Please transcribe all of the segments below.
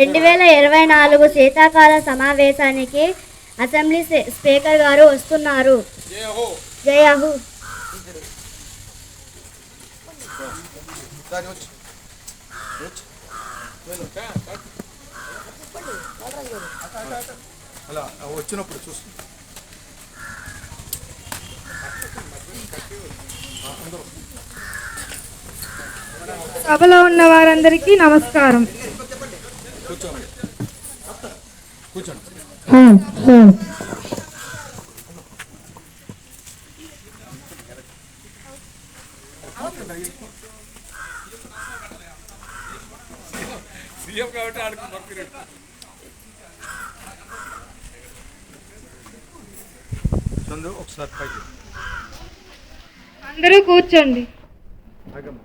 రెండు వేల ఇరవై నాలుగు శీతాకాల సమావేశానికి అసెంబ్లీ స్పీకర్ గారు వస్తున్నారు. జై వచ్చినప్పుడు చూస్తాం. సభలో ఉన్న వారందరికీ నమస్కారం. కూర్చోండి. కూర్చోండి సీఎం కాబట్టి ఆడుకు చందు ఒకసారి పైకి అందరూ కూర్చోండి ఆగమ్మ.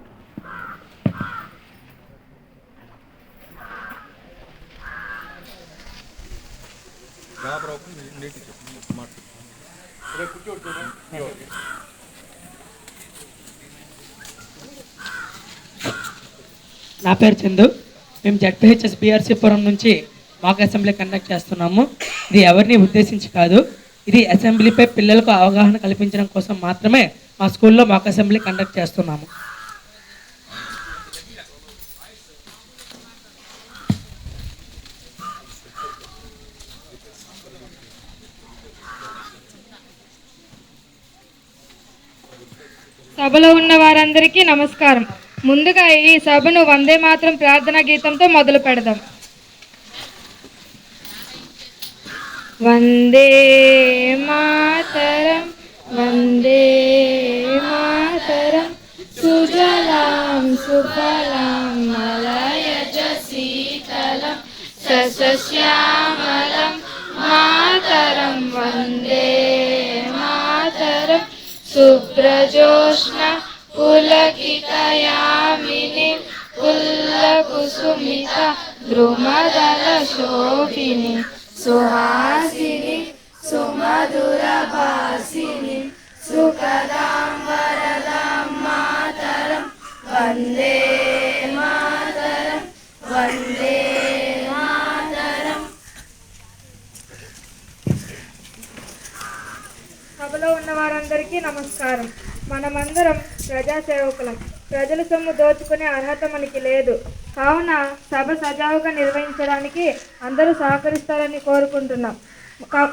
రాబరావు నీటి చెప్పు మాట రేపు కూర్చోండి నా పేరు చందు. మేము జడ్పిహెచ్ఎస్ బీఆర్సీ పురం నుంచి మాక్ అసెంబ్లీ కండక్ట్ చేస్తున్నాము. ఇది ఎవరిని ఉద్దేశించి కాదు. ఇది అసెంబ్లీపై పిల్లలకు అవగాహన కల్పించడం కోసం మాత్రమే మా స్కూల్లో మాక్ అసెంబ్లీ కండక్ట్ చేస్తున్నాము. సభలో ఉన్న వారందరికీ నమస్కారం. ముందుగా ఈ సభను వందే మాత్రం ప్రార్థనా గీతంతో మొదలు పెడదాం. వందే మాతరం వందే మాతరం సుజలాం సుఫలాం మలయజ శీతలం సస్యశ్యామలం మాతరం వందే మాతరం सुप्रजोष्ण पुलकितयामिनीं पुल्लकुसुमिता द्रुमदलशोभिनीं सुहासिनीं सुमधुरभासिनीं सुखदा అందరికీ నమస్కారం. మనమందరం ప్రజాసేవకులం ప్రజల సొమ్ము దోచుకునే అర్హత మనకి లేదు. కావున సభ సజావుగా నిర్వహించడానికి అందరూ సహకరిస్తారని కోరుకుంటున్నాం.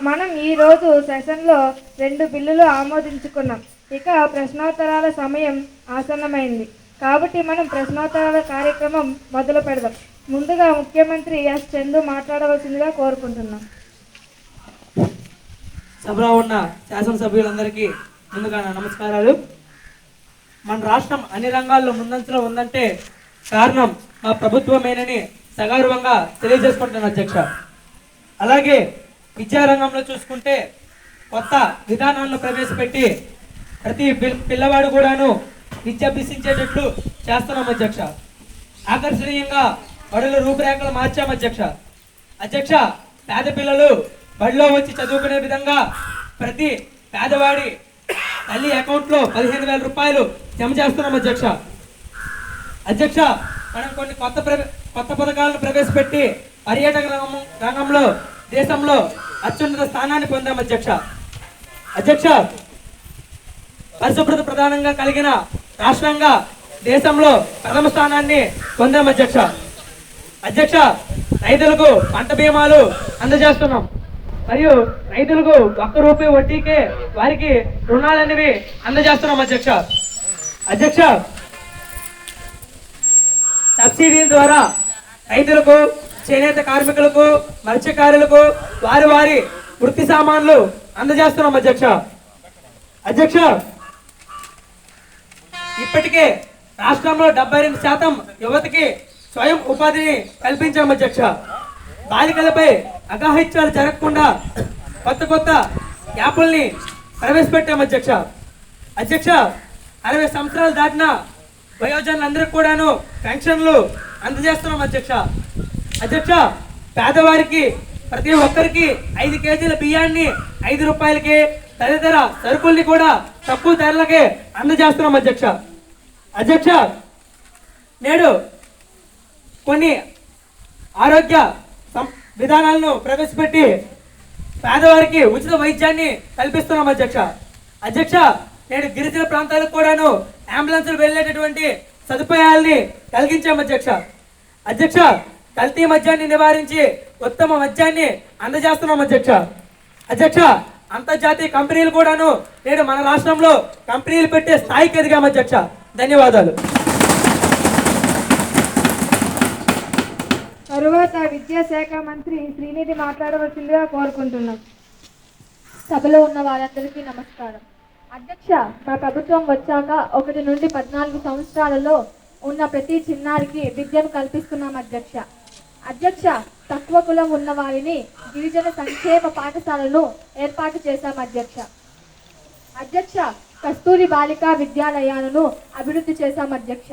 మనం ఈరోజు సెషన్లో రెండు బిల్లులు ఆమోదించుకున్నాం. ఇక ప్రశ్నోత్తరాల సమయం ఆసన్నమైంది. కాబట్టి మనం ప్రశ్నోత్తరాల కార్యక్రమం మొదలు పెడదాం. ముందుగా ముఖ్యమంత్రి ఎస్. చందు మాట్లాడవలసిందిగా కోరుకుంటున్నాం. సభలో ఉన్న శాసనసభ్యులందరికీ ముందుగా నా నమస్కారాలు. మన రాష్ట్రం అన్ని రంగాల్లో ముందంచలో ఉందంటే కారణం మా ప్రభుత్వమేనని సగౌరవంగా తెలియజేసుకుంటున్నాను అధ్యక్ష. అలాగే విద్యారంగంలో చూసుకుంటే కొత్త విధానాలను ప్రవేశపెట్టి ప్రతి పిల్- పిల్లవాడు కూడాను విద్యాభ్యసించేటట్లు చేస్తున్నాం అధ్యక్ష. ఆకర్షణీయంగా బడుల రూపురేఖలు మార్చాం అధ్యక్ష. అధ్యక్ష పేద పిల్లలు బడిలో వచ్చి చదువుకునే విధంగా ప్రతి పేదవాడి తల్లి అకౌంట్లో పదిహేను వేల రూపాయలు జమ చేస్తున్నాం అధ్యక్ష. అధ్యక్ష మనం కొన్ని కొత్త ప్ర- కొత్త పథకాలను ప్రవేశపెట్టి పర్యాటక రంగం రంగంలో దేశంలో అత్యున్నత స్థానాన్ని పొందాం అధ్యక్ష. అధ్యక్ష పరిశుభ్రత ప్రధానంగా కలిగిన రాష్ట్రంగా దేశంలో ప్రథమ స్థానాన్ని పొందాం అధ్యక్ష. అధ్యక్ష రైతులకు పంట బీమాలు అందజేస్తున్నాం. మరియు రైతులకు ఒక్క రూపాయి వడ్డీకే వారికి రుణాలు అనేవి అందజేస్తున్నాం అధ్యక్ష. అధ్యక్ష సబ్సిడీల ద్వారా రైతులకు చేనేత కార్మికులకు మత్స్యకారులకు వారి వారి వృత్తి సామాన్లు అందజేస్తున్నాం అధ్యక్ష. అధ్యక్ష ఇప్పటికే రాష్ట్రంలో డెబ్బై రెండు శాతం యువతకి స్వయం ఉపాధిని కల్పించాం అధ్యక్ష. బాలికలపై అగాహిత్యాలు జరగకుండా కొత్త కొత్త యాప్ల్ని ప్రవేశపెట్టాం అధ్యక్ష. అధ్యక్ష అరవై సంవత్సరాలు దాటిన వయోజనులందరికీ కూడాను పెన్షన్లు అందజేస్తున్నాం అధ్యక్ష. అధ్యక్ష పేదవారికి ప్రతి ఒక్కరికి ఐదు కేజీల బియ్యాన్ని ఐదు రూపాయలకి తదితర సరుకుల్ని కూడా తక్కువ ధరలకే అందజేస్తున్నాం అధ్యక్ష. అధ్యక్ష నేడు కొన్ని ఆరోగ్య విధానాలను ప్రవేశపెట్టి పేదవారికి ఉచిత వైద్యాన్ని కల్పిస్తున్నాం అధ్యక్ష. అధ్యక్ష నేను గిరిజన ప్రాంతాలకు కూడాను అంబులెన్సులు వెళ్ళేటటువంటి సదుపాయాల్ని కలిగించాం అధ్యక్ష. అధ్యక్ష కల్తీ మద్యాన్ని నివారించి ఉత్తమ మద్యాన్ని అందజేస్తున్నాం అధ్యక్ష. అధ్యక్ష అంతర్జాతీయ కంపెనీలు కూడాను నేడు మన రాష్ట్రంలో కంపెనీలు పెట్టే స్థాయికి ఎదిగాం అధ్యక్ష. ధన్యవాదాలు. తరువాత విద్యాశాఖ మంత్రి శ్రీనిధి మాట్లాడవలసిందిగా కోరుకుంటున్నాం. సభలో ఉన్న వారందరికీ నమస్కారం. అధ్యక్ష మా ప్రభుత్వం వచ్చాక ఒకటి నుండి పద్నాలుగు సంవత్సరాలలో ఉన్న ప్రతి చిన్నారికి విద్యను కల్పిస్తున్నాం అధ్యక్ష. అధ్యక్ష తక్కువ కులం ఉన్న వారిని గిరిజన సంక్షేమ పాఠశాలను ఏర్పాటు చేశాం అధ్యక్ష. అధ్యక్ష కస్తూరి బాలికా విద్యాలయాలను అభివృద్ధి చేశాం అధ్యక్ష.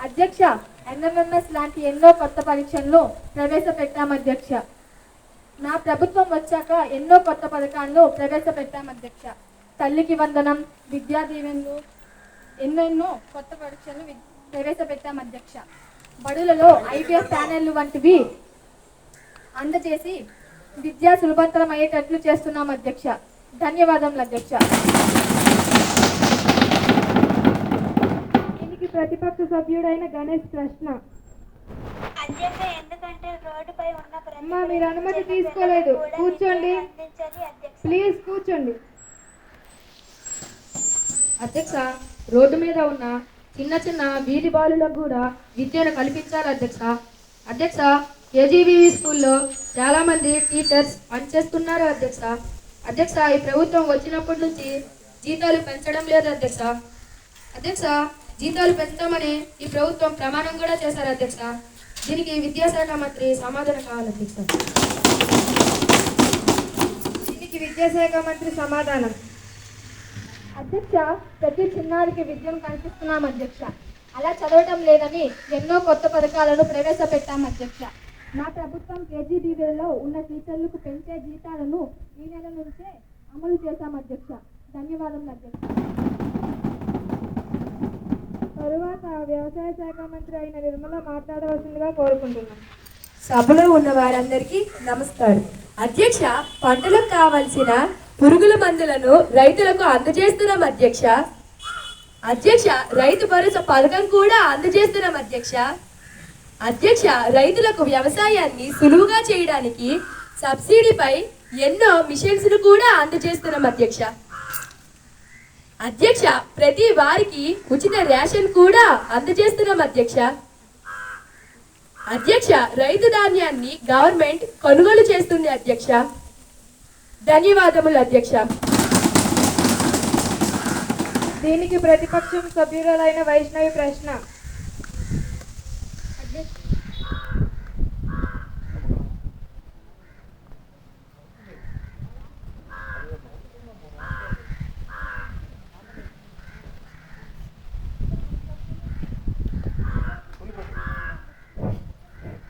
అధ్యక్ష ఎన్ఎంఎంఎస్ లాంటి ఎన్నో కొత్త పరీక్షలను ప్రవేశపెట్టామధ్యక్ష నా ప్రభుత్వం వచ్చాక ఎన్నో కొత్త పథకాలను ప్రవేశపెట్టామధ్యక్ష తల్లికి వందనం విద్యా దీవెనలు ఎన్నెన్నో కొత్త పరీక్షలు వి- అధ్యక్ష. బడులలో ఐపీఎస్ ప్యానెళ్ళు వంటివి అందజేసి విద్యా సులభతరం అయ్యేటట్లు చేస్తున్నాం అధ్యక్ష. ధన్యవాదములు అధ్యక్ష. ప్రతిపక్ష సభ్యుడైన గణేష్ ప్రశ్న అమ్మా మీరు అనుమతి తీసుకోలేదు. కూర్చోండి. ప్లీజ్ కూర్చోండి. అధ్యక్ష రోడ్డు మీద ఉన్న చిన్న చిన్న వీధి బాలులకు కూడా విద్యను కల్పించాలి అధ్యక్ష. అధ్యక్ష కేజీబీవీ స్కూల్లో చాలా మంది టీచర్స్ పనిచేస్తున్నారు అధ్యక్ష. అధ్యక్ష ఈ ప్రభుత్వం వచ్చినప్పటి నుంచి జీతాలు పెంచడం లేదు అధ్యక్ష. అధ్యక్ష జీతాలు పెంచుతామని ఈ ప్రభుత్వం ప్రమాణం కూడా చేశారు అధ్యక్ష. దీనికి విద్యాశాఖ మంత్రి సమాధానం కావాలి అధ్యక్ష దీనికి విద్యాశాఖ మంత్రి సమాధానం. అధ్యక్ష ప్రతి చిన్నారికి విద్యను కల్పిస్తున్నాం అధ్యక్ష. అలా చదవటం లేదని ఎన్నో కొత్త పథకాలను ప్రవేశపెట్టాం అధ్యక్ష. నా ప్రభుత్వం కేజీబీవీలో ఉన్న టీచర్లకు పెంచే జీతాలను ఈ నెల నుంచే అమలు చేశాం అధ్యక్ష. ధన్యవాదములు అధ్యక్ష. తరువాత వ్యవసాయ శాఖ మంత్రి అయిన నిర్మల మాట్లాడవలసిందిగా కోరుకుంటున్నాం. సభలో ఉన్న వారందరికీ నమస్కారం. అధ్యక్ష పంటలకు కావలసిన పురుగుల మందులను రైతులకు అందజేస్తున్నాం అధ్యక్ష. అధ్యక్ష రైతు భరోసా పథకం కూడా అందజేస్తున్నాం అధ్యక్ష. అధ్యక్ష రైతులకు వ్యవసాయాన్ని సులువుగా చేయడానికి సబ్సిడీపై ఎన్నో మిషన్స్ను కూడా అందజేస్తున్నాం అధ్యక్ష. అధ్యక్ష ప్రతి వారికి ఉచిత రేషన్ కూడా అందజేస్తున్నాం అధ్యక్ష. అధ్యక్ష రైతు ధాన్యాన్ని గవర్నమెంట్ కొనుగోలు చేస్తుంది అధ్యక్ష. ధన్యవాదములు అధ్యక్ష. దీనికి ప్రతిపక్షం సభ్యురాలైన వైష్ణవి ప్రశ్న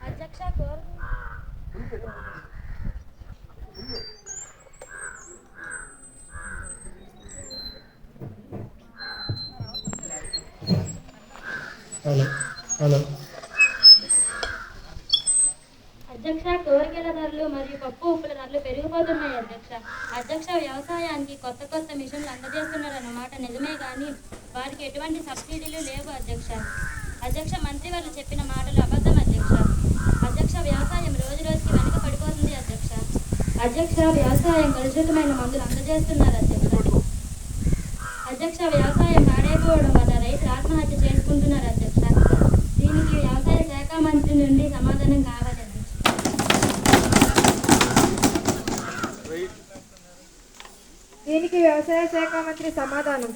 అధ్యక్ష కోరు హలో హలో అధ్యక్ష కూరగాయల ధరలు ఉప్పుల ధరలు పెరిగిపోతున్నాయి అధ్యక్ష. అధ్యక్ష వ్యవసాయానికి కొత్త కొత్త మిషన్లు అందజేస్తున్నారన్నమాట. నిజమే కానీ వారికి ఎటువంటి సబ్సిడీలు లేవు అధ్యక్ష. అధ్యక్ష మంత్రి వాళ్ళు చెప్పిన మాటలు అబద్ధం అధ్యక్ష. అధ్యక్ష వ్యవసాయం రోజు రోజుకి వెనక పడిపోతుంది అధ్యక్ష. అధ్యక్ష వ్యవసాయం కలుషితమైన మందులు అందజేస్తున్నారు అధ్యక్ష. అధ్యక్ష వ్యవసాయం పాడైపోవడం వల్ల రైతులు ఆత్మహత్య చేసుకుంటున్నారు అధ్యక్ష. దీనికి వ్యవసాయ శాఖ మంత్రి నుండి సమాధానం కావాలి అధ్యక్ష దీనికి వ్యవసాయ శాఖ మంత్రి సమాధానం.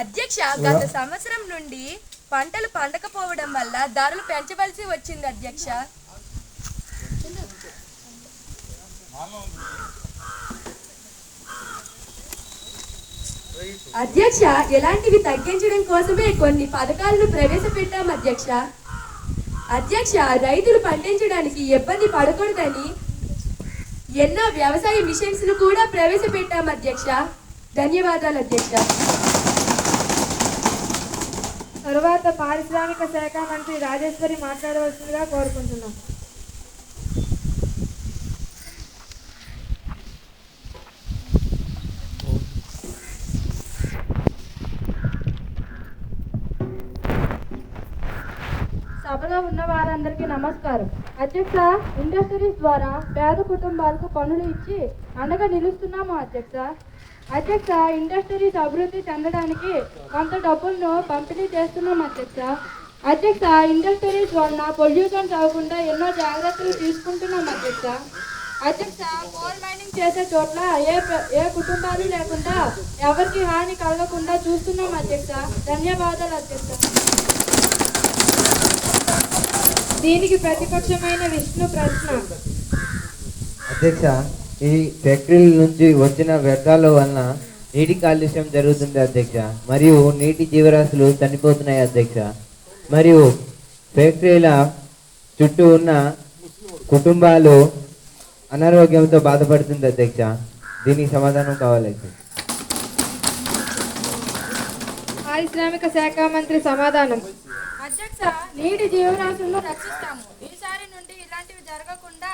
అధ్యక్ష గత సంవత్సరం నుండి పంటలు పండకపోవడం వల్ల ధరలు పెంచవలసి వచ్చింది అధ్యక్ష. అధ్యక్ష ఇలాంటివి తగ్గించడం కోసమే కొన్ని పథకాలను ప్రవేశపెట్టాం అధ్యక్ష. అధ్యక్ష రైతులు పండించడానికి ఇబ్బంది పడకూడదని ఎన్నో వ్యవసాయ మిషన్స్ను కూడా ప్రవేశపెట్టాం అధ్యక్ష. ధన్యవాదాలు అధ్యక్ష. తరువాత పారిశ్రామిక శాఖ మంత్రి రాజేశ్వరి మాట్లాడవలసిందిగా కోరుకుంటున్నాం. సభలో ఉన్న వారందరికీ నమస్కారం. అధ్యక్ష ఇండస్ట్రీస్ ద్వారా పేద కుటుంబాలకు పనులు ఇచ్చి అండగా నిలుస్తున్నాము అధ్యక్ష. అధ్యక్ష ఇండస్ట్రీస్ అభివృద్ధి చెందడానికి కొంత డబ్బులను పంపిణీ చేస్తున్నాం అధ్యక్ష. అధ్యక్ష ఇండస్ట్రీస్ వలన పొల్యూషన్ రాకుండా ఎన్నో జాగ్రత్తలు తీసుకుంటున్నాం అధ్యక్ష. అధ్యక్ష కోల్ మైనింగ్ చేసే చోట్ల ఏ ఏ కుటుంబాలు లేకుండా ఎవరికి హాని కలగకుండా చూస్తున్నాం అధ్యక్ష. ధన్యవాదాలు అధ్యక్ష. దీనికి ప్రతిపక్షమైన విష్ణు ప్రశ్న. అధ్యక్ష ఈ ఫ్యాక్టరీల నుంచి వచ్చిన వ్యర్థాల వలన నీటి కాలుష్యం జరుగుతుంది అధ్యక్ష. మరియు నీటి జీవరాశులు చనిపోతున్నాయి అధ్యక్ష. మరియు ఫ్యాక్టరీల చుట్టూ ఉన్న కుటుంబాలు అనారోగ్యంతో బాధపడుతుంది అధ్యక్ష. దీనికి సమాధానం కావాలి. పారిశ్రామిక శాఖ మంత్రి సమాధానం. అధ్యక్ష నీటి జీవరాశులను రక్షిస్తాము ఈసారి నుండి ఇలాంటివి జరగకుండా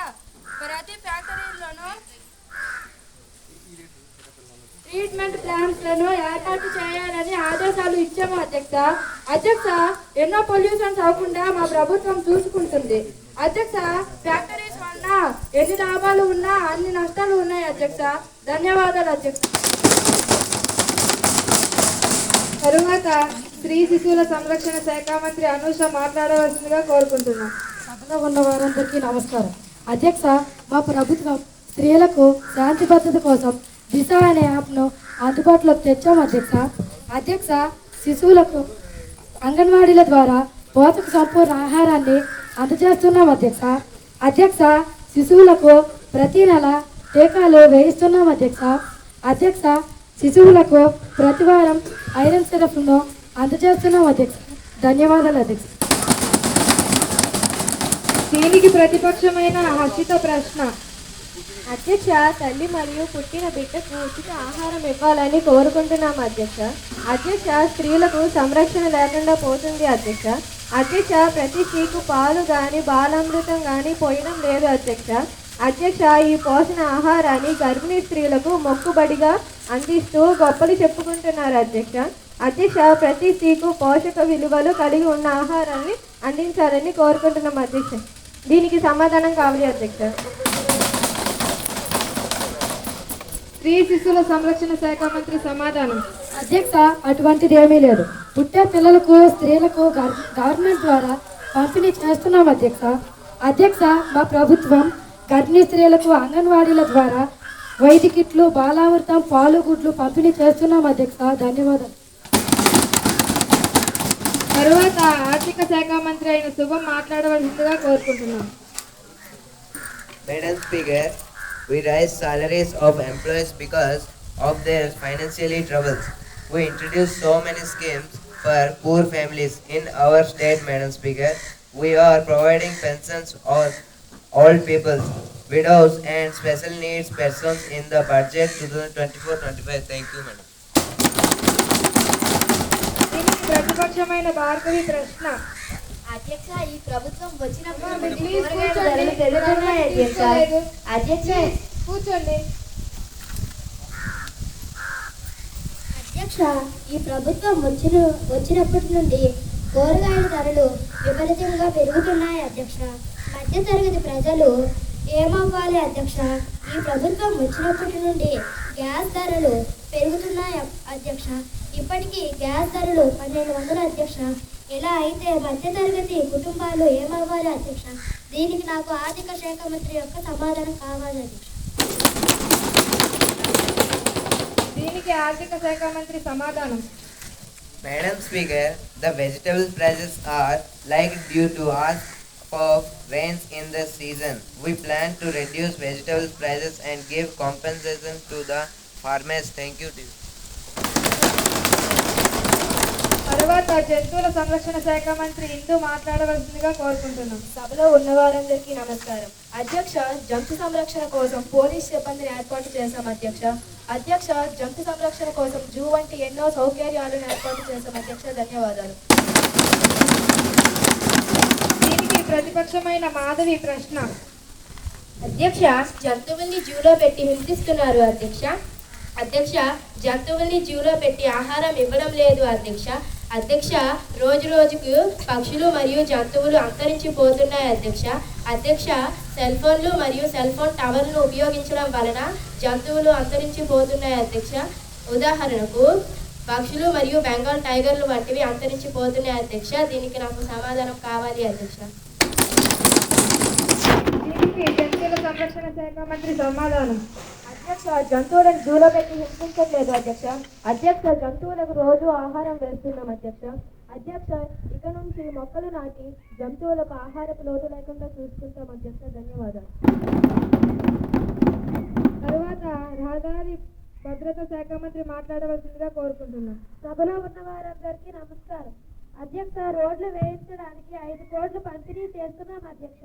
ప్రతి ఫ్యాక్టరీలోనూ ట్రీట్మెంట్ ప్లాంట్స్లను ఏర్పాటు చేయాలని ఆదేశాలు ఇచ్చాము అధ్యక్ష. అధ్యక్ష ఎన్నో పొల్యూషన్స్ అవ్వకుండా మా ప్రభుత్వం చూసుకుంటుంది. అధ్యక్ష ఫ్యాక్టరీస్ వలన ఎన్ని లాభాలు ఉన్నా అన్ని నష్టాలు ఉన్నాయి అధ్యక్ష. ధన్యవాదాలు అధ్యక్ష. తరువాత స్త్రీ శిశువుల సంరక్షణ శాఖ మంత్రి అనూష మాట్లాడవలసిందిగా కోరుకుంటున్నాం. సభలో ఉన్న వారందరికీ నమస్కారం. అధ్యక్ష మా ప్రభుత్వం స్త్రీలకు శాంతి భద్రత కోసం దిశ అనే యాప్ను అందుబాటులోకి తెచ్చాం అధ్యక్ష. అధ్యక్ష శిశువులకు అంగన్వాడీల ద్వారా పోషక సంపూర్ణ ఆహారాన్ని అందజేస్తున్నాం అధ్యక్ష. అధ్యక్ష శిశువులకు ప్రతి నెల టీకాలు వేయిస్తున్నాం అధ్యక్ష. అధ్యక్ష శిశువులకు ప్రతి వారం ఐరన్ సిరప్ను అందజేస్తున్నాం అధ్యక్ష. ధన్యవాదాలు అధ్యక్ష. దీనికి ప్రతిపక్షమైన హర్షిత ప్రశ్న? అధ్యక్ష తల్లి మరియు పుట్టిన బిడ్డకు ఉచిత ఆహారం ఇవ్వాలని కోరుకుంటున్నాం అధ్యక్ష. అధ్యక్ష స్త్రీలకు సంరక్షణ లేకుండా పోతుంది అధ్యక్ష. అధ్యక్ష ప్రతి స్త్రీకు పాలు కానీ బాలామృతం కానీ పోయడం లేదు అధ్యక్ష. అధ్యక్ష ఈ పోషణ ఆహారాన్ని గర్భిణీ స్త్రీలకు మొక్కుబడిగా అందిస్తూ గొప్పలు చెప్పుకుంటున్నారు అధ్యక్ష. అధ్యక్ష ప్రతి స్త్రీకు పోషక విలువలు కలిగి ఉన్న ఆహారాన్ని అందించాలని కోరుకుంటున్నాం అధ్యక్ష. దీనికి సమాధానం కావాలి అధ్యక్ష. స్త్రీ శిశువుల సంరక్షణ శాఖ మంత్రి సమాధానం. అధ్యక్ష అటువంటిది ఏమీ లేదు. పుట్టే పిల్లలకు స్త్రీలకు గవ- గవర్నమెంట్ ద్వారా పంపిణీ చేస్తున్నాం అధ్యక్ష. అధ్యక్ష మా ప్రభుత్వం గర్భిణీ స్త్రీలకు అంగన్వాడీల ద్వారా వైద్య కిట్లు బాలామృతం పాలు గుడ్లు పంపిణీ చేస్తున్నాం అధ్యక్ష. ధన్యవాదాలు. తరువాత ఆర్థిక శాఖ మంత్రి అయిన శుభం మాట్లాడవలసిందిగా కోరుకుంటున్నాం Madam Speaker, we raise salaries of employees because of their financially troubles. We introduce so many schemes for poor families in our state, Madam Speaker. We are providing pensions for old people, widows and special needs persons in the budget 2024-25. Thank you, Madam. ప్రతిపక్షమైన Bhargavi ప్రశ్న. అధ్యక్ష ఈ ప్రభుత్వం వచ్చినప్పుడు. అధ్యక్ష? కూర్చోండి. అధ్యక్ష ఈ ప్రభుత్వం వచ్చిన వచ్చినప్పటి నుండి కూరగాయల ధరలు విపరీతంగా పెరుగుతున్నాయి అధ్యక్ష. మధ్యతరగతి ప్రజలు ఏమవ్వాలి అధ్యక్ష? ఈ ప్రభుత్వం వచ్చినప్పటి నుండి గ్యాస్ ధరలు పెరుగుతున్నాయి అధ్యక్ష? ఇప్పటికీ గ్యాస్ ధరలు పన్నెండు వందలు అధ్యక్ష ఇలా అయితే మధ్యతరగతి కుటుంబాలు ఏమవ్వాలి అధ్యక్ష దీనికి నాకు ఆర్థిక శాఖ మంత్రి యొక్క సమాధానం కావాలి అధ్యక్ష దీనికి ఆర్థిక శాఖ మంత్రి సమాధానం Madam Speaker, the vegetable prices are like due to us of rains in the season. We plan to reduce vegetable prices and give compensation to the farmers. Thank you. తరువాత జంతువుల సంరక్షణ శాఖ మంత్రి ఇందు మాట్లాడవలసిందిగా కోరుకుంటున్నాం. సభలో ఉన్న వారందరికీ నమస్కారం. అధ్యక్ష జంతు సంరక్షణ కోసం పోలీస్ సిబ్బందిని ఏర్పాటు చేశాం అధ్యక్ష. అధ్యక్ష జంతు సంరక్షణ కోసం జూ వంటి ఎన్నో సౌకర్యాలను ఏర్పాటు చేశాం అధ్యక్ష. ధన్యవాదాలు. ప్రతిపక్షమైన మాధవి ప్రశ్న. అధ్యక్ష జంతువుల్ని జూలో పెట్టి హింసిస్తున్నారు అధ్యక్ష. అధ్యక్ష జంతువుల్ని జూలో పెట్టి ఆహారం ఇవ్వడం లేదు అధ్యక్ష. అధ్యక్ష రోజు రోజుకు పక్షులు మరియు జంతువులు అంతరించిపోతున్నాయి అధ్యక్ష. అధ్యక్ష సెల్ ఫోన్లు మరియు సెల్ ఫోన్ టవర్లు ఉపయోగించడం వలన జంతువులు అంతరించిపోతున్నాయి అధ్యక్ష. ఉదాహరణకు పక్షులు మరియు బెంగాల్ టైగర్లు వంటివి అంతరించిపోతున్నాయి అధ్యక్ష. దీనికి నాకు సమాధానం కావాలి అధ్యక్ష. దీనికి సంరక్షణ శాఖ మంత్రి సమాధానం. అధ్యక్ష జంతువులను జూలో పెట్టి హింసించట్లేదు అధ్యక్ష. అధ్యక్ష జంతువులకు రోజు ఆహారం వేస్తున్నాం అధ్యక్ష. అధ్యక్ష ఇక నుంచి మొక్కలు నాటి జంతువులకు ఆహారపు లోటు లేకుండా చూసుకుంటాం అధ్యక్ష. ధన్యవాదాలు. తరువాత రహదారి భద్రత శాఖ మంత్రి మాట్లాడవలసిందిగా కోరుకుంటున్నాం. సభలో ఉన్న వారందరికీ నమస్కారం. అధ్యక్ష రోడ్లు వేయించడానికి ఐదు కోట్లు పంపిణీ చేస్తున్నాం అధ్యక్ష.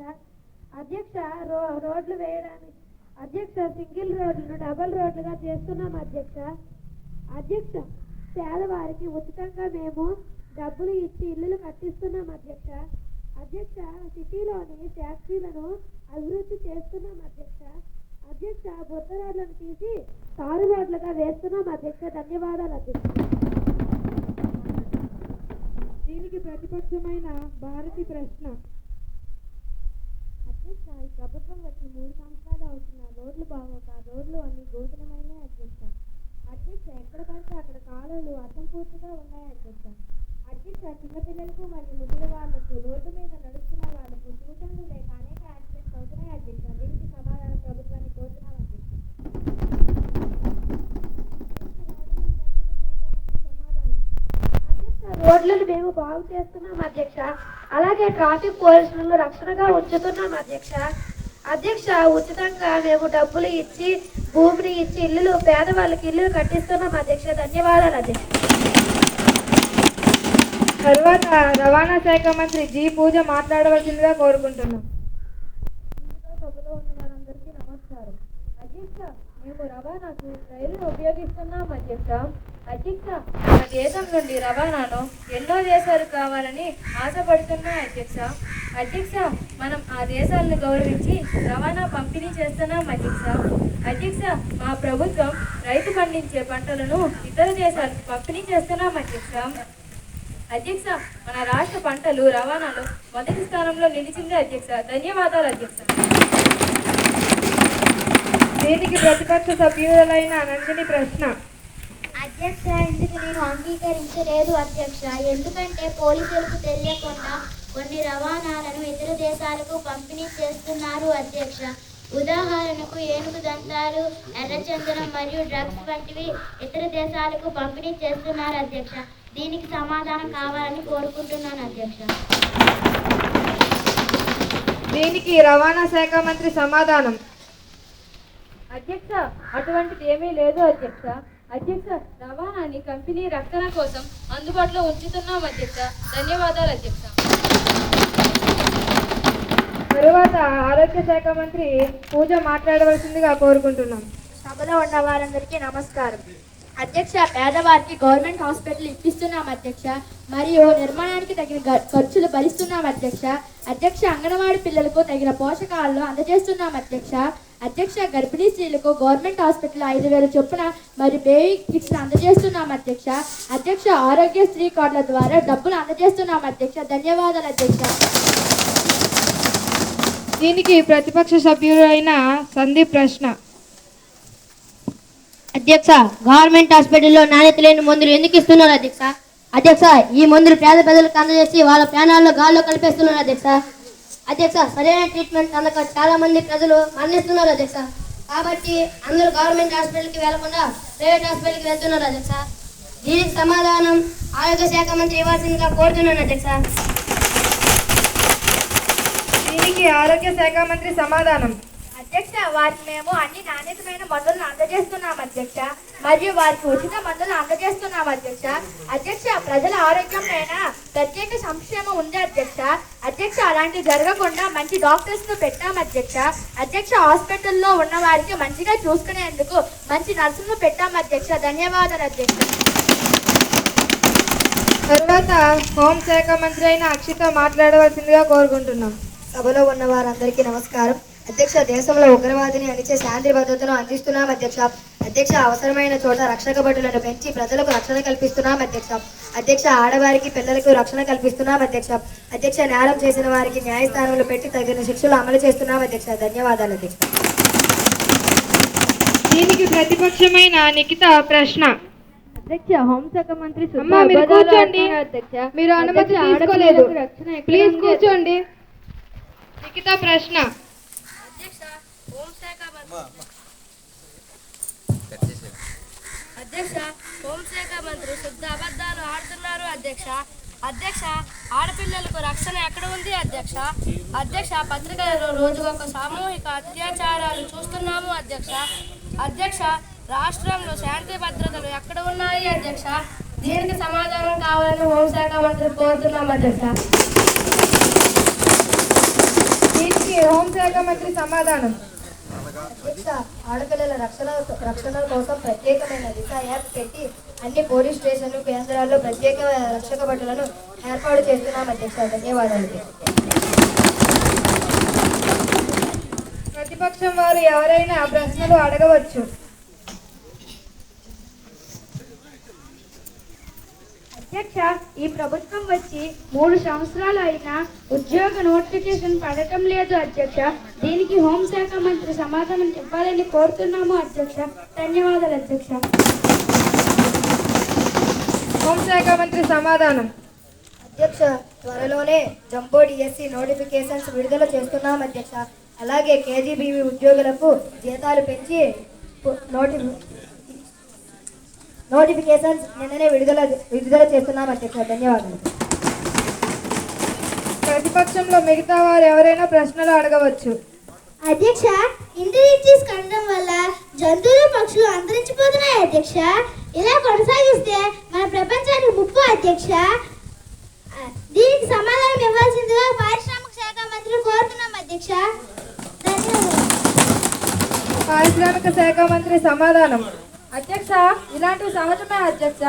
అధ్యక్ష రో రోడ్లు వేయడానికి అధ్యక్ష సింగిల్ రోడ్లను డబల్ రోడ్లుగా చేస్తున్నాం అధ్యక్ష. అధ్యక్ష పేదవారికి ఉచితంగా మేము డబ్బులు ఇచ్చి ఇల్లులు కట్టిస్తున్నాం అధ్యక్ష. అధ్యక్ష సిటీలోని ట్యాక్సీలను అభివృద్ధి చేస్తున్నాం అధ్యక్ష. అధ్యక్ష బుద్ధ రోడ్లను తీసి తారు రోడ్లుగా వేస్తున్నాం అధ్యక్ష. ధన్యవాదాలు అధ్యక్ష. దీనికి ప్రతిపక్షమైన భారతి ప్రశ్న. అధ్యక్ష ఈ ప్రభుత్వం వచ్చి మూడు సంవత్సరాలు అవుతున్న రోడ్లు బాగోక రోడ్లు అన్ని గోచరమైన అధ్యక్ష. అధ్యక్ష ఎక్కడ పడితే అక్కడ కాలువలు అసంపూర్తిగా ఉన్నాయి అధ్యక్ష. అధ్యక్ష చిన్నపిల్లలకు మరియు ముసలి వాళ్ళకు రోడ్డు మీద నడుస్తున్న వాళ్ళకు సూచనలు లేక అనేక యాక్సిడెంట్స్ అవుతున్నాయి అధ్యక్ష. దీనికి సమాధానం ప్రభుత్వాన్ని కోరుతున్నాం అధ్యక్ష. అధ్యక్ష రోడ్లను మేము బాగు చేస్తున్నాం అధ్యక్ష. అలాగే ట్రాఫిక్ పోలీసులను రక్షణగా ఉంచుతున్నాం అధ్యక్ష. అధ్యక్ష ఉచితంగా మేము డబ్బులు ఇచ్చి భూమిని ఇచ్చి ఇల్లులు పేదవాళ్ళకి ఇల్లులు కట్టిస్తున్నాం అధ్యక్ష. ధన్యవాదాలు అధ్యక్ష. తరువాత రవాణా శాఖ మంత్రి జి పూజ మాట్లాడవలసిందిగా కోరుకుంటున్నాం. సభలో ఉన్న వారందరికీ నమస్కారం. అధ్యక్ష మేము రవాణాకు రైలును ఉపయోగిస్తున్నాం అధ్యక్ష. అధ్యక్ష మన దేశం నుండి రవాణాను ఎన్నో దేశాలు కావాలని ఆశపడుతున్నాయి అధ్యక్ష అధ్యక్ష మనం ఆ దేశాలను గౌరవించి రవాణా పంపిణీ చేస్తున్నాం అధ్యక్ష అధ్యక్ష మా ప్రభుత్వం రైతు పండించే పంటలను ఇతర దేశాలకు పంపిణీ చేస్తున్నాం అధ్యక్ష అధ్యక్ష మన రాష్ట్ర పంటలు రవాణాలో మొదటి స్థానంలో నిలిచింది అధ్యక్ష ధన్యవాదాలు అధ్యక్ష దీనికి ప్రతిపక్ష సభ్యులైన నందిని ప్రశ్న. అధ్యక్ష ఇందుకు నేను అంగీకరించలేదు అధ్యక్ష. ఎందుకంటే పోలీసులకు తెలియకుండా కొన్ని రవాణాలను ఇతర దేశాలకు పంపిణీ చేస్తున్నారు అధ్యక్ష. ఉదాహరణకు ఏనుగు దంతాలు ఎర్రచందనం మరియు డ్రగ్స్ వంటివి ఇతర దేశాలకు పంపిణీ చేస్తున్నారు అధ్యక్ష. దీనికి సమాధానం కావాలని కోరుకుంటున్నాను అధ్యక్ష. దీనికి రవాణా శాఖ మంత్రి సమాధానం. అధ్యక్ష అటువంటిది ఏమీ లేదు అధ్యక్ష. అధ్యక్ష రవాణాని కంపెనీ రక్షణ కోసం అందుబాటులో ఉంచుతున్నాం అధ్యక్ష. ధన్యవాదాలు అధ్యక్ష. తరువాత ఆరోగ్య శాఖ మంత్రి పూజ మాట్లాడవలసిందిగా కోరుకుంటున్నాం. సభలో ఉన్న వారందరికీ నమస్కారం. అధ్యక్ష పేదవారికి గవర్నమెంట్ హాస్పిటల్ ఇప్పిస్తున్నాం అధ్యక్ష. మరియు నిర్మాణానికి తగిన ఖర్చులు భరిస్తున్నాం అధ్యక్ష. అధ్యక్ష అంగన్వాడీ పిల్లలకు తగిన పోషకాలు అందజేస్తున్నాం అధ్యక్ష. అధ్యక్ష గర్భిణీ స్త్రీలకు గవర్నమెంట్ హాస్పిటల్ ఐదు వేల చొప్పున మరియు బేబీ కిట్స్ అందజేస్తున్నాం అధ్యక్ష. అధ్యక్ష ఆరోగ్య స్త్రీ కార్డుల ద్వారా డబ్బులు అందజేస్తున్నాం అధ్యక్ష. ధన్యవాదాలు అధ్యక్ష. దీనికి ప్రతిపక్ష సభ్యులైన సందీప్ ప్రశ్న. అధ్యక్ష గవర్నమెంట్ హాస్పిటల్లో నాణ్యత లేని మందులు ఎందుకు ఇస్తున్నారు అధ్యక్ష? అధ్యక్ష ఈ మందులు పేద ప్రజలకు అందజేసి వాళ్ళ ప్రాణాల్లో గాల్లో కలిపేస్తున్నారు అధ్యక్ష. అధ్యక్ష సరైన ట్రీట్మెంట్ అందక చాలా మంది ప్రజలు మరణిస్తున్నారు అధ్యక్ష. కాబట్టి అందరూ గవర్నమెంట్ హాస్పిటల్కి వెళ్ళకుండా ప్రైవేట్ హాస్పిటల్కి వెళ్తున్నారు అధ్యక్ష. దీనికి సమాధానం ఆరోగ్య శాఖ మంత్రి ఇవ్వాల్సిందిగా కోరుతున్నాను అధ్యక్ష. దీనికి ఆరోగ్య శాఖ మంత్రి సమాధానం. అధ్యక్ష వారికి మేము అన్ని నాణ్యతమైన మందులను అందజేస్తున్నాం అధ్యక్ష. మరియు వారికి ఉచిత మందులను అందజేస్తున్నాం అధ్యక్ష. అధ్యక్ష ప్రజల ఆరోగ్యం పైన ప్రత్యేక సంక్షేమం ఉంది అధ్యక్ష. అధ్యక్ష అలాంటివి జరగకుండా మంచి డాక్టర్స్ను పెట్టాం అధ్యక్ష. అధ్యక్ష హాస్పిటల్లో ఉన్న వారికి మంచిగా చూసుకునేందుకు మంచి నర్సులను పెట్టాం అధ్యక్ష. ధన్యవాదాలు అధ్యక్ష. తరువాత హోంశాఖ మంత్రి అయిన అక్షిత మాట్లాడవలసిందిగా కోరుకుంటున్నాం. సభలో ఉన్న వారందరికీ నమస్కారం. అధ్యక్ష దేశంలో ఉగ్రవాదిని అణిచే శాంతి భద్రతను అందిస్తున్నాం అధ్యక్ష. అధ్యక్ష అవసరమైన చోట రక్షక భటులను పెంచి ప్రజలకు రక్షణ కల్పిస్తున్నాం అధ్యక్ష. అధ్యక్ష ఆడవారికి పిల్లలకు రక్షణ కల్పిస్తున్నాం అధ్యక్ష. అధ్యక్ష నేరం చేసిన వారికి న్యాయస్థానంలో పెట్టి తగిన శిక్షలు అమలు చేస్తున్నాం అధ్యక్ష. ధన్యవాదాలు అధ్యక్ష. దీనికి ప్రతిపక్షమైన నిఖిత ప్రశ్న. అధ్యక్ష హోంశాఖ మంత్రి కూర్చోండి. మీరు అనుమతి తీసుకోలేదు. ప్లీజ్ కూర్చోండి. నిఖిత ప్రశ్న. అధ్యక్ష హోంశాఖ అధ్యక్ష హోంశాఖ మంత్రి శుద్ధ అబద్ధాలు ఆడుతున్నారు అధ్యక్ష. అధ్యక్ష ఆడపిల్లలకు రక్షణ ఎక్కడ ఉంది అధ్యక్ష? అధ్యక్ష పత్రికలలో రోజు ఒక సామూహిక అత్యాచారాలు చూస్తున్నాము అధ్యక్ష. అధ్యక్ష రాష్ట్రంలో శాంతి భద్రతలు ఎక్కడ ఉన్నాయి అధ్యక్ష? దీనికి సమాధానం కావాలని హోంశాఖ మంత్రి కోరుతున్నాం అధ్యక్ష. దీనికి హోంశాఖ మంత్రి సమాధానం. ఆడపిల్లల రక్షణ రక్షణ కోసం ప్రత్యేకమైన దిశ యాప్ పెట్టి అన్ని పోలీస్ స్టేషన్లు కేంద్రాల్లో ప్రత్యేక రక్షక భటులను ఏర్పాటు చేస్తున్నాం అధ్యక్ష. ధన్యవాదాలు. ప్రతిపక్షం వారు ఎవరైనా ప్రశ్నలు అడగవచ్చు. అధ్యక్ష ఈ ప్రభుత్వం వచ్చి మూడు సంవత్సరాలు అయినా ఉద్యోగ నోటిఫికేషన్ పడటం లేదు అధ్యక్ష. దీనికి హోంశాఖ మంత్రి సమాధానం చెప్పాలని కోరుతున్నాము అధ్యక్ష. ధన్యవాదాలు అధ్యక్ష. హోంశాఖ మంత్రి సమాధానం. అధ్యక్ష త్వరలోనే జంబో డిఎస్సి నోటిఫికేషన్స్ విడుదల చేస్తున్నాం అధ్యక్ష. అలాగే కేజీబీవీ ఉద్యోగులకు జీతాలు పెంచి నోటి నోటిఫికేషన్స్ నిన్ననే విడుదల విడుదల చేస్తున్నాం అధ్యక్ష ధన్యవాదాలు. ప్రతిపక్షంలో మిగతా వారు ఎవరైనా ప్రశ్నలు అడగవచ్చు. అధ్యక్ష ఇంటెలిజెన్స్ కనడం వల్ల జంతువులు పక్షులు అంతరించిపోతున్నాయి అధ్యక్ష. ఇలా కొనసాగిస్తే మన ప్రపంచానికి ముప్పు అధ్యక్ష. దీనికి సమాధానం ఇవ్వాల్సిందిగా పారిశ్రామిక శాఖ మంత్రి కోరుతున్నాం అధ్యక్ష. ధన్యవాదాలు. పారిశ్రామిక శాఖ మంత్రి సమాధానం. అధ్యక్ష ఇలాంటి సహజమే అధ్యక్ష.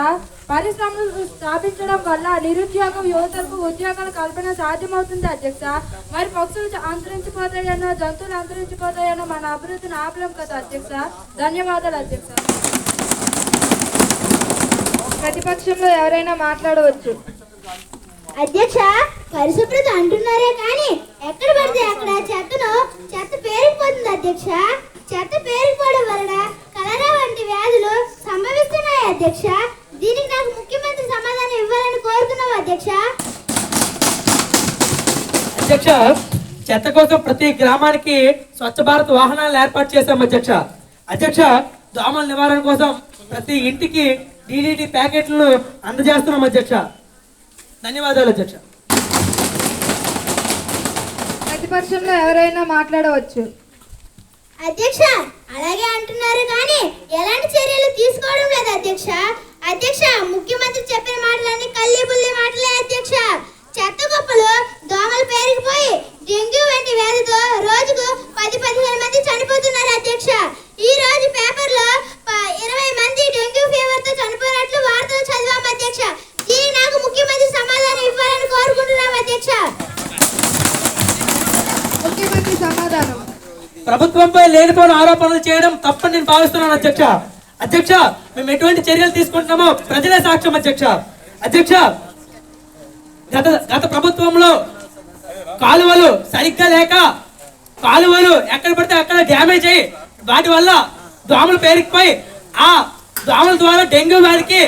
పరిశ్రమలు స్థాపించడం వల్ల నిరుద్యోగం యువతలకు ఉద్యోగాల కల్పన సాధ్యమవుతుంది అధ్యక్ష. మరి పక్షులు అంతరించిపోతాయనో జంతువులు అంతరించిపోతాయనో మన అభివృద్ధిని ఆపలేం కదా అధ్యక్ష? ధన్యవాదాలు అధ్యక్ష. ప్రతిపక్షంలో ఎవరైనా మాట్లాడవచ్చు. అధ్యక్ష పరిశుభ్రత అంటున్నారే కానీ ఎక్కడ పడితే అక్కడ చెత్తను చెత్త పేరుకుపోతుంది అధ్యక్ష. చెత్త పేరుకుపోవడం వలన కలరా వంటి వ్యాధులు సంభవిస్తున్నాయి అధ్యక్ష. దీనికి నాకు ముఖ్యమంత్రి సమాధానం ఇవ్వాలని కోరుతున్నాం అధ్యక్ష. అధ్యక్ష చెత్త కోసం ప్రతి గ్రామానికి స్వచ్ఛ భారత్ వాహనాలు ఏర్పాటు చేశాం అధ్యక్ష. అధ్యక్ష దోమల నివారణ కోసం ప్రతి ఇంటికి డిడిటి ప్యాకెట్లను అందజేస్తున్నాం అధ్యక్ష. ధన్యవాదాలు అధ్యక్ష. ప్రతిపక్షంలో ఎవరైనా మాట్లాడవచ్చు. అధ్యక్ష అలాగే అంటున్నారు కానీ ఎలాంటి చర్యలు తీసుకోవడం లేదు అధ్యక్ష. అధ్యక్ష ముఖ్యమంత్రి చెప్పిన మాటలన్నీ కల్లి బుల్లి మాటలే అధ్యక్ష. చెత్త గొప్పలు దోమలు పేరుకుపోయి డెంగ్యూ వంటి వ్యాధితో రోజుకు పది పదిహేను మంది చనిపోతున్నారు అధ్యక్ష. ఈ రోజు పేపర్లో ఇరవై మంది డెంగ్యూ ఫీవర్తో చనిపోయినట్లు వార్తలు చదివాం అధ్యక్ష. దీని నాకు ముఖ్యమంత్రి సమాధానం ఇవ్వాలని కోరుకుంటున్నాం అధ్యక్ష. ముఖ్యమంత్రి సమాధానం. ప్రభుత్వంపై లేనిపోయిన ఆరోపణలు చేయడం తప్పని నేను భావిస్తున్నాను అధ్యక్ష. అధ్యక్ష మేము ఎటువంటి చర్యలు తీసుకుంటున్నామో ప్రజలే సాక్ష్యం అధ్యక్ష. అధ్యక్ష గత గత ప్రభుత్వంలో కాలువలు సరిగ్గా లేక కాలువలు ఎక్కడ పడితే అక్కడ డ్యామేజ్ అయ్యి వాటి వల్ల దోమలు పేరుకుపోయి ఆ దోమల ద్వారా డెంగ్యూ వారికి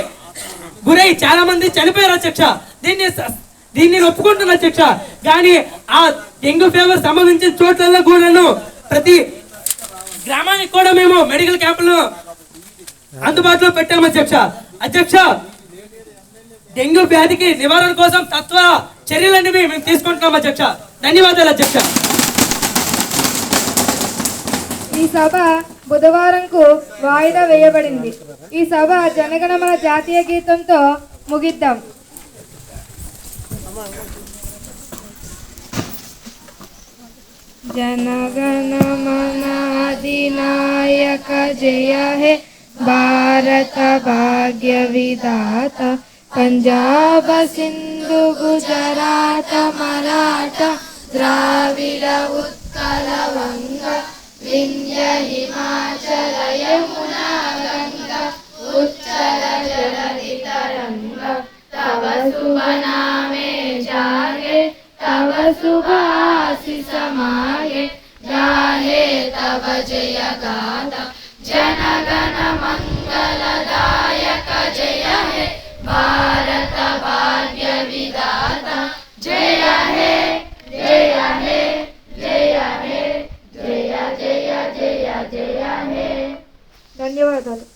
గురై చాలా మంది చనిపోయారు అధ్యక్ష. దీన్ని దీన్ని నేను ఒప్పుకుంటున్నాను అధ్యక్ష. కానీ ఆ డెంగ్యూ ఫీవర్ సంభవించిన చోట్లలో కూడాను ప్రతి గ్రామానికి కూడా మేము మెడికల్ క్యాంపులను అందుబాటులో పెట్టాము అధ్యక్ష అధ్యక్ష డెంగ్యూ వ్యాధికి నివారణ కోసం తత్వ చర్యలన్నీ మేము తీసుకుంటున్నాం అధ్యక్ష ధన్యవాదాలు అధ్యక్ష. ఈ సభ బుధవారంకు వాయిదా వేయబడింది. ఈ సభ జనగణమన జాతీయ గీతంతో ముగిద్దాం. जनगणमनादिनायक जय हे। भारत भाग्य विधात पंजाब सिंधु गुजरात मराठ, द्राविड उत्कल वंग विंध्य हिमाचल यमुना गंग उत्तर जलधि तरंग तव शुभनामे जागे। तव सुभासि समाये गाहे तव जय गाता जनगण मङ्गलदायक जय हे, भारत भाग्य विदाता जय हे जय हे जय हे, जय जय जय जय हे। धन्यवाद दादा।